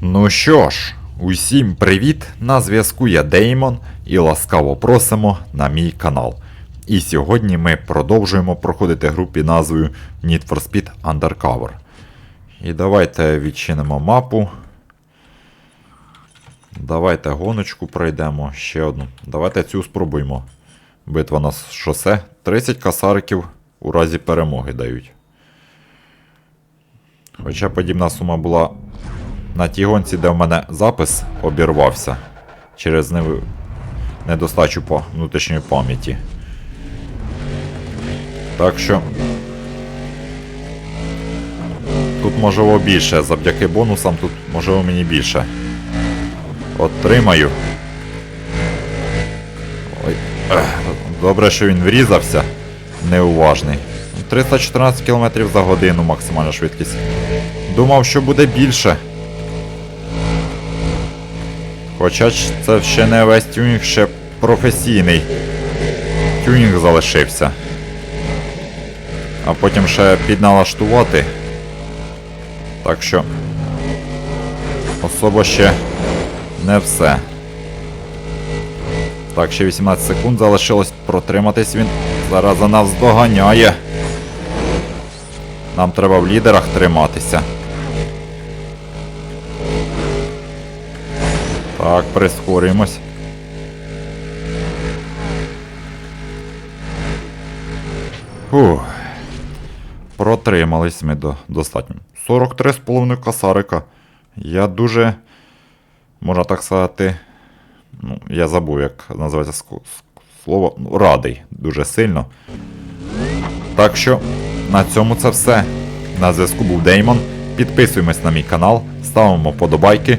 Ну що ж, усім привіт! На зв'язку я Деймон і ласкаво просимо на мій канал. І сьогодні ми продовжуємо проходити гру під назвою Need for Speed Undercover. І давайте відчинимо мапу. Давайте гоночку пройдемо ще одну. Давайте цю спробуємо. Битва на шосе. 30 касариків у разі перемоги дають. Хоча подібна сума була на тій гонці, де в мене запис обірвався через нев- недостачу по внутрішньої пам'яті. Так що. Тут можливо більше. Завдяки бонусам тут можливо мені більше. Отримаю. Ой. Добре, що він врізався. Неуважний. 314 км за годину максимальна швидкість. Думав, що буде більше. Хоча ж це ще не весь тюнінг, ще професійний. Тюнінг залишився. А потім ще підналаштувати. Так що. Особо ще не все. Так, ще 18 секунд залишилось протриматись він. Зараз за нас доганяє. Нам треба в лідерах триматися. Так, прискорюємось. Фух. Протримались ми до достатньо. 43,5 косарика. Я дуже, можна так сказати, ну, я забув, як називається слово. Ну, радий дуже сильно. Так що на цьому це все. На зв'язку був Деймон. Підписуємось на мій канал, ставимо вподобайки,